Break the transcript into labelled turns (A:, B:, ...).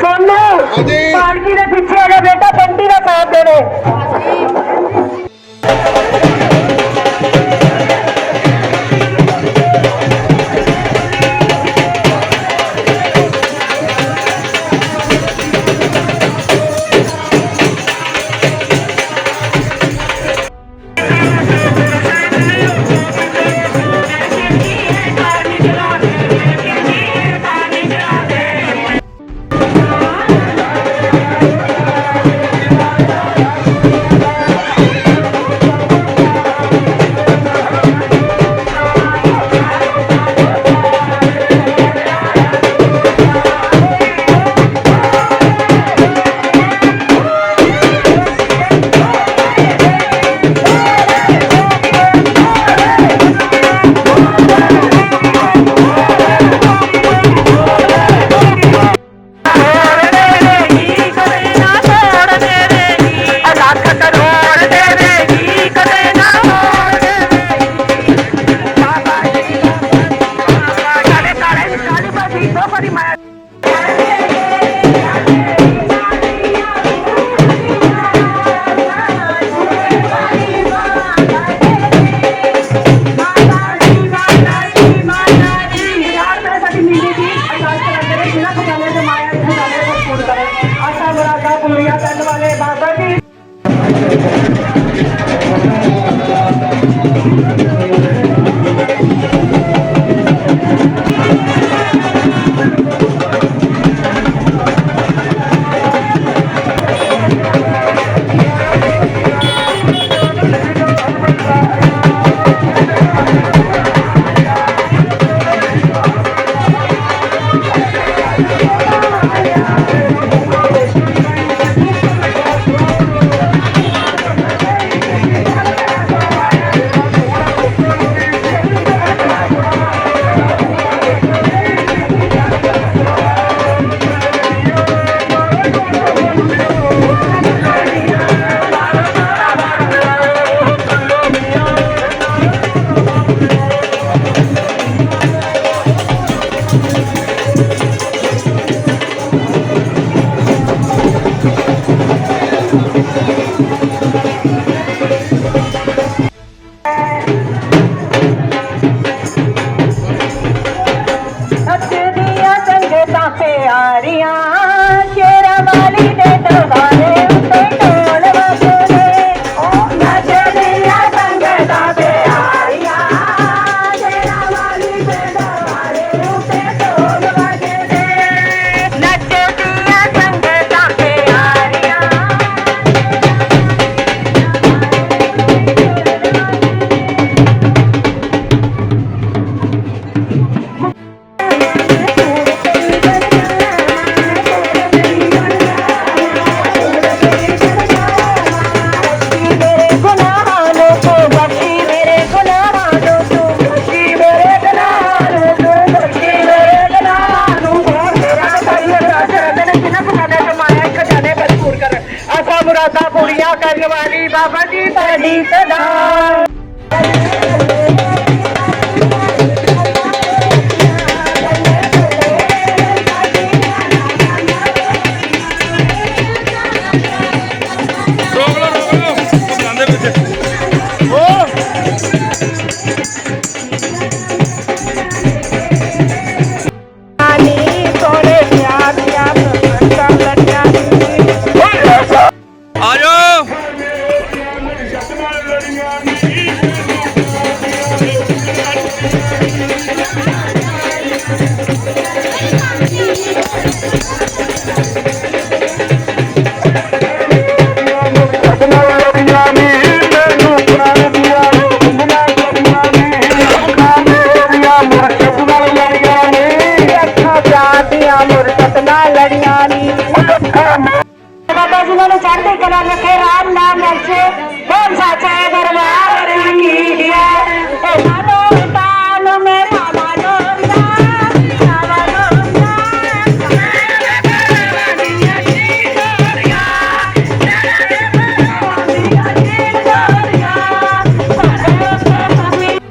A: Sonu
B: party ਦੇ ਪਿੱਛੇ ਆ ਜਾ ਬੇਟਾ ਬੰਟੀ ਦਾ ਸਾਥ ਦੇ ਦੇ ਸੇਵਾ ਕਰਨ ਵਾਲੀ ਬਾਬਾ ਜੀ ਤੁਹਾਡੀ ਸਦਾ। राम नाम नचे बोल साचे दरबार की है